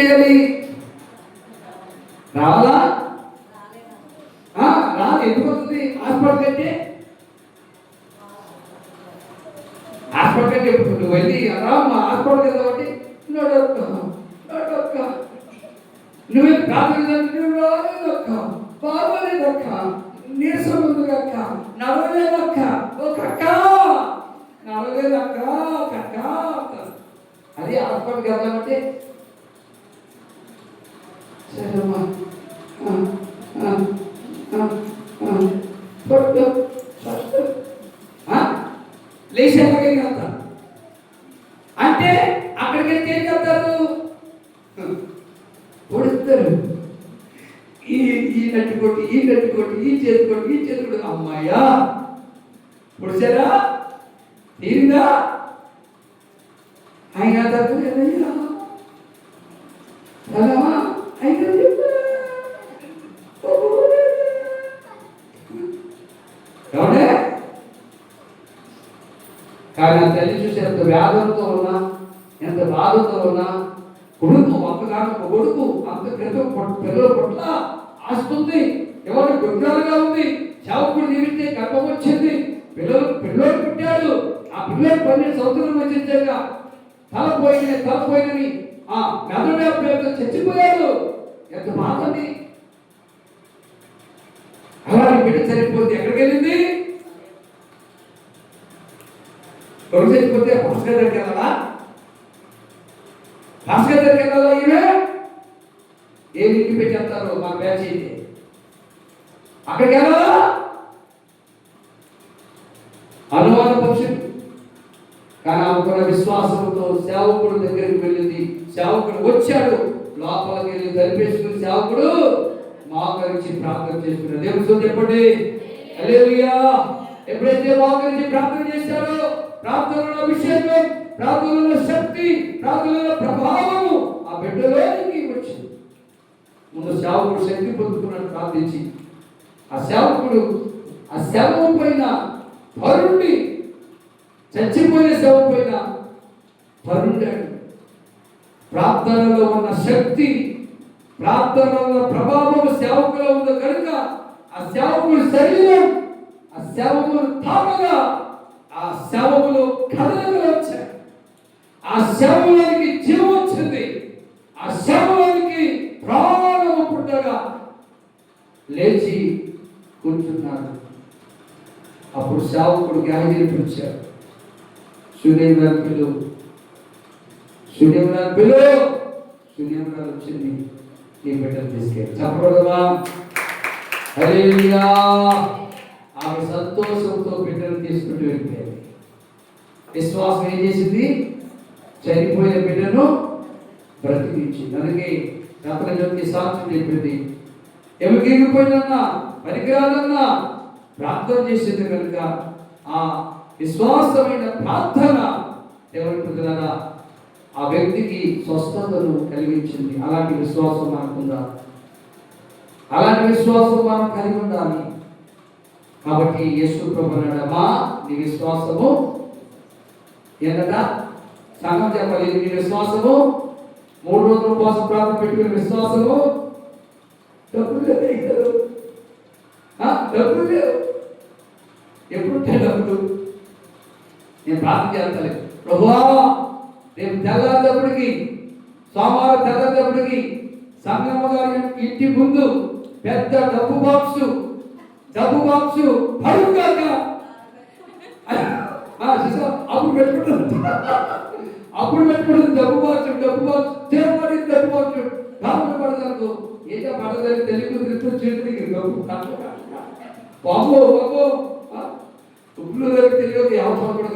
చేయాలి రావాలా? రాదు. ఎందుకు వస్తుంది? హాస్పిటల్ కంటే? హాస్పిటల్ కంటే ఇప్పుడు నువ్వు వెళ్ళి రామ్మా హాస్పిటల్ కదా కాబట్టి. నడొక్క నడొక్క. నువ్వు ప్రార్థన చేస్తే రాలేదక్క బాగోలేదక్క నీరసం ఉంది నడవలేదక్క ఒక అక్క నడవలేదక్క అక్క అది హాస్పిటల్కి వెళ్దామంటే సరేమ్మా ఆ, ఆ, అంటే అక్కడికి వెళ్తే ఏం చెప్తారు కొడుతారు ఈ ఈ నట్టు కొట్టి ఈ నట్టు కొట్టి ఈ చేతి కొట్టి ఈ చేతి కొట్టి. అమ్మాయ్యా పొడిచారా? తీరిందా ఆయన తప్పు కానీ ఆ తల్లి చూసి ఎంత వ్యాధులతో ఉన్నా ఎంత బాధతో ఉన్నా కొడుకు ఒక్కగాను ఒక కొడుకు అంత పెద్ద పిల్లల పట్ల ఆస్తుంది ఎవరు గుడ్రాలుగా ఉంది చావుకుడు నిమిస్తే గర్భం వచ్చింది పిల్లలు పిల్లోడు పుట్టాడు ఆ పిల్లోడు పన్నెండు సంవత్సరాలు వచ్చించాక తల పోయిన తల పోయినని ఆ మెదడు చచ్చిపోయాడు. ఎంత బాగుంది. అలా బిడ్డ చనిపోతే ఎక్కడికి వెళ్ళింది? కొడుకు చనిపోతే భాస్కర్ దగ్గరికి వెళ్ళాలా? భాస్కర్ దగ్గరికి వెళ్ళాలా ఈమె ఏ ఇంటికి పెట్టేస్తారు మా బ్యాచ్ అయితే అక్కడికి వెళ్ళాలా? అనుమాన పక్షం. కానీ ఆమెకున్న విశ్వాసంతో సేవకుడు దగ్గరికి వెళ్ళింది. సేవకుడు వచ్చాడు. లోపలికి వెళ్ళి తలిపేసుకుని సేవకుడు మోకరించి ప్రార్థన చేసుకున్నాడు దేవుడు సో చెప్పండి. ఎప్పుడైతే మోకరించి ప్రార్థన చేశాడో ప్రార్థనలో అభిషేకం ప్రార్థనలో శక్తి ప్రార్థనలో ప్రభావము ఆ బిడ్డలోనికి వచ్చింది. ముందు సేవకుడు శక్తి పొందుకున్నాడు ప్రార్థించి ఆ సేవకుడు ఆ శవం పైన పరుండి చచ్చిపోయిన శవం పైన పరుండాడు. ప్రార్థనలో ఉన్న శక్తి ప్రార్థనలో ప్రభావం సేవకులో ఉంది కనుక ఆ సేవకుడి శరీరం ఆ సేవకులు తాకగా ఆ సేవకులు కదలగా వచ్చాయి. ఆ సేవలోనికి జీవం వచ్చింది. ఆ సేవలోనికి ప్రాణము పుట్టగా లేచి కూర్చున్నాడు అప్పుడు సేవకుడు గాయని పిలిచాడు సునీల్ పిలువు సూర్యనాథ్ పిలు. సూర్యనాథ్ వచ్చింది. నీ బిడ్డలు తీసుకెళ్ళి. చెప్పగలవా ఆమె సంతోషంతో బిడ్డలు తీసుకుంటూ వెళ్ళిపోయింది. విశ్వాసం ఏం చేసింది? చనిపోయిన బిడ్డను బ్రతికించింది. అందుకే రత్న జ్యోతి సాక్ష్యం చెప్పింది. ఎవరికి ఎగిరిపోయిందన్నా? పనికిరాదన్నా? ప్రార్థన చేసింది కనుక ఆ విశ్వాసమైన ప్రార్థన. ఎవరికి ప్రజలరా ఆ వ్యక్తికి స్వస్థతను కలిగించింది. అలాంటి విశ్వాసం మనకుందా అలాంటి విశ్వాసం మనం కలిగి ఉండాలి. కాబట్టి యేసు ప్రభునడమా నీ విశ్వాసము ఏంటట సంఘం చెప్పలేదు. నీ విశ్వాసము మూడు రోజుల కోసం ప్రార్థన పెట్టుకునే విశ్వాసము డబ్బులు లేవు ఆ, డబ్బులు లేవు. ఎప్పుడు డబ్బులు? నేను ప్రార్థన చేస్తలేదు ప్రభువా రేపు తెల్లారేటప్పటికి సోమవారం తెల్లారేటప్పటికి సంగమ్మ గారి ఇంటి ముందు పెద్ద డబ్బు బాక్స్ డబ్బు బాక్స్ పడుగాక అప్పుడు పెట్టుకుంటుంది. అప్పుడు పెట్టుకుంటుంది డబ్బు బాక్స్ డబ్బు బాక్స్ చేపడి డబ్బు బాక్స్. కాబట్టి పడతాను ఏదో పడదని తెలుగు రిపోర్ట్ చేయడానికి డబ్బు బాబో బాబో ఉప్పులు దగ్గర తెలియదు అవసరం కూడా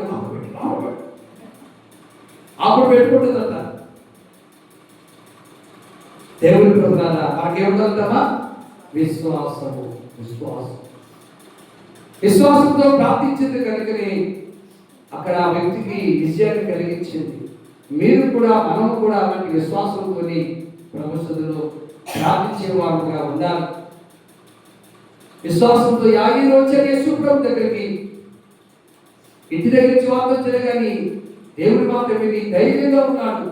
అప్పుడు పెట్టుకుంటుందంట దేవుని పొందాల మనకేముంటుందమ్మా విశ్వాసము విశ్వాసం. విశ్వాసంతో ప్రార్థించింది కనుకనే అక్కడ ఆ వ్యక్తికి విజయాన్ని కలిగించింది. మీరు కూడా మనం కూడా అలాంటి విశ్వాసంతో ప్రభుత్వంలో ప్రార్థించే వారుగా ఉండాలి. విశ్వాసంతో యాగి రోజు యేసు ప్రభు దగ్గరికి. ఇంటి దగ్గర నుంచి వార్త వచ్చారు కానీ దేవుడు మాట విని ధైర్యంగా ఉన్నాడు.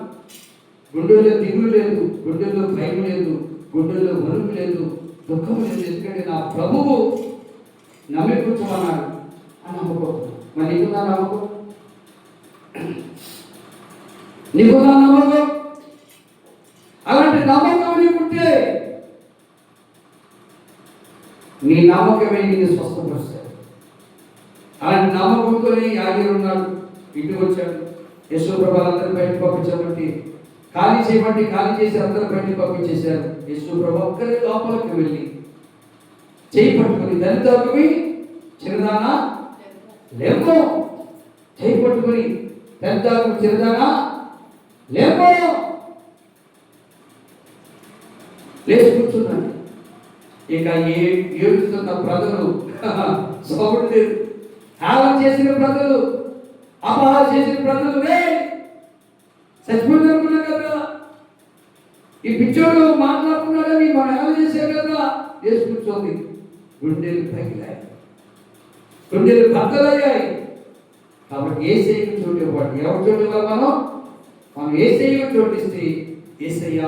గుండెల్లో దిగులు లేదు గుండెల్లో భయం లేదు గుండెల్లో వణుకు లేదు దుఃఖం లేదు. ఎందుకంటే నా ప్రభువు నమ్మి కూర్చోమన్నాడు అని నమ్మకం మరి నీకున్నా నమ్మకం? నీకున్నా నమ్మకం? అలాంటి నమ్మకం నీకుంటే నీ నమ్మకమే నిన్ను స్వస్థపరుస్తాడు అలాంటి నమ్మకంతోనే యాగిరి ఉన్నాడు. ఇంటికి వచ్చాడు. యశోప్రభాలు అందరూ బయటకు పంపించబట్టి ఖాళీ చేయబట్టి ఖాళీ చేసి అందరూ బయటకు పంపించేశారు. యశోప్రభ ఒక్కరి లోపలికి వెళ్ళి చేయి పట్టుకుని దళితవి చిన్నదానా లేమో చేయి పట్టుకుని దళితవి చిన్నదానా లేమో లేచి కూర్చున్నాడు. ఇక ఏ ఏడుస్తున్న ప్రజలు సౌడు లేదు. చేసిన ప్రజలు అపహారం చేసిన ప్రజలు రే కదా. ఈ పిచ్చోడు మాట్లాడుతున్నాడని మనం ఎలా చేశారు కదా. వేసి కూర్చోంది గుండెలు తగిలాయి గుండెలు బద్దలయ్యాయి. కాబట్టి ఏ చేయకు చోటు ఇవ్వండి ఎవరు చోటు ఇవ్వాలి మనం? మనం ఏ చేయకు చోటిస్తే ఏసయ్య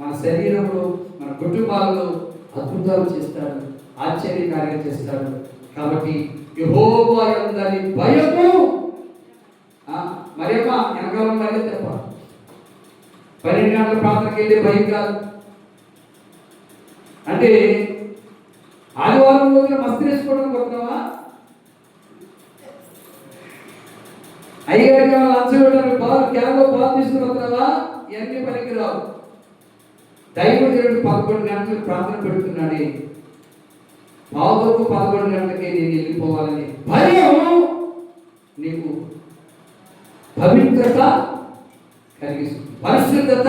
మన శరీరంలో మన కుటుంబాలలో అద్భుతాలు చేస్తాడు ఆశ్చర్యకార్యం చేస్తాడు. కాబట్టి యెహోవా యందలి భయము మరేమా వెనకాల మరే తప్ప పన్నెండు గంటల ప్రాంతానికి వెళ్ళే భయం కాదు. అంటే ఆదివారం రోజున మస్తు వేసుకోవడం కొత్తవా అయ్యగారికి లంచం ఇవ్వడానికి పాలు క్యాన్లో పాలు తీసుకుని వస్తున్నావా? ఇవన్నీ పనికి రావు. దైవజనుడు పదకొండు గంటలకు ప్రార్థన పెడుతున్నాడే పావుకు పదకొండు గంటలకే నేను వెళ్ళిపోవాలని. భయం! నీకు పవిత్రత కలిగిస్తుంది. పరిశుద్ధత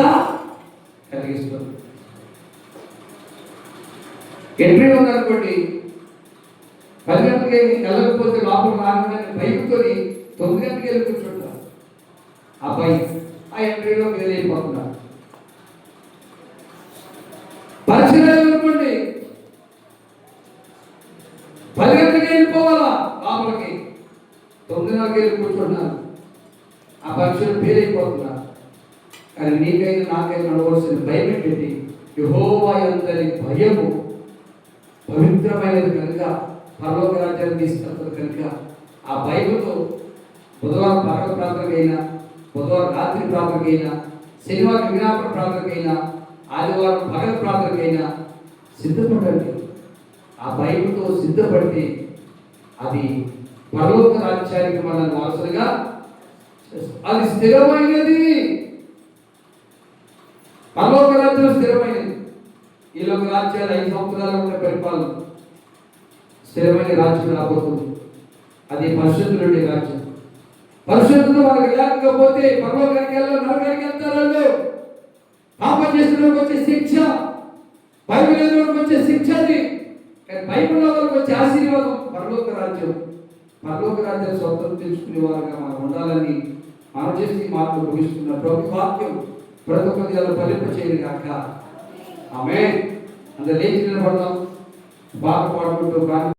కలిగిస్తుంది. ఎంట్రీ ఉందనుకోండి పది గంటలకి వెళ్ళకపోతే లోపల రాగానే బైక్తోని తొమ్మిది గంటలకి వెళ్ళి కూర్చుంటారు ఆ బైక్ ఆ ఎంట్రీలో మీరు వెళ్ళిపోతున్నారు పరిశీలన అనుకోండి. పది గంటలకి వెళ్ళిపోవాలా? లోపలికి తొమ్మిదిన్నరకి వెళ్ళి కూర్చుంటున్నారు ఆ పరీక్షలు కానీ నీకైనా నాకైనా నడవలసిన భయం ఏంటి యహోవా అందరి భయము పవిత్రమైనది కనుక పర్లోక రాజ్యాన్ని తీసుకెళ్తారు కనుక ఆ భయముతో బుధవారం పగల ప్రాంతకైనా బుధవారం రాత్రి ప్రాంతకైనా శనివారం విజ్ఞాపన ప్రాంతకైనా ఆదివారం పగల ప్రాంతకైనా సిద్ధపడండి. ఆ భయంతో సిద్ధపడితే అది పరలోక రాజ్యానికి మనల్ని వారసులుగా అది స్థిరమైనది. పరలోక రాజ్యం స్థిరమైనది. ఈ లోక రాజ్యాలు ఐదు సంవత్సరాలు ఉన్న పరిపాలన. స్థిరమైన రాజ్యం రాబోతుంది. అది పరిశుద్ధుడి రాజ్యం. పరిశుద్ధులు వాళ్ళకి లేకపోతే పరలోకానికి వెళ్ళాలి నరకానికి వెళ్తారు వాళ్ళు. పాపం చేసిన వచ్చే శిక్ష బైబిల్ లేని వచ్చే శిక్ష అది. కానీ బైబిల్ వాళ్ళకి వచ్చే ఆశీర్వాదం పరలోక రాజ్యం. పరలోక రాజ్యం స్వతంత్రం తెచ్చుకునే వారుగా మనం ఉండాలని మనం చేసి ముగిస్తున్న ప్రభు వాక్యం ప్రతి ఒక్కరి ఫలింప చేయను కాక ఆమె అందరు లేచి నిలబడదాం. బాగా పాడుకుంటూ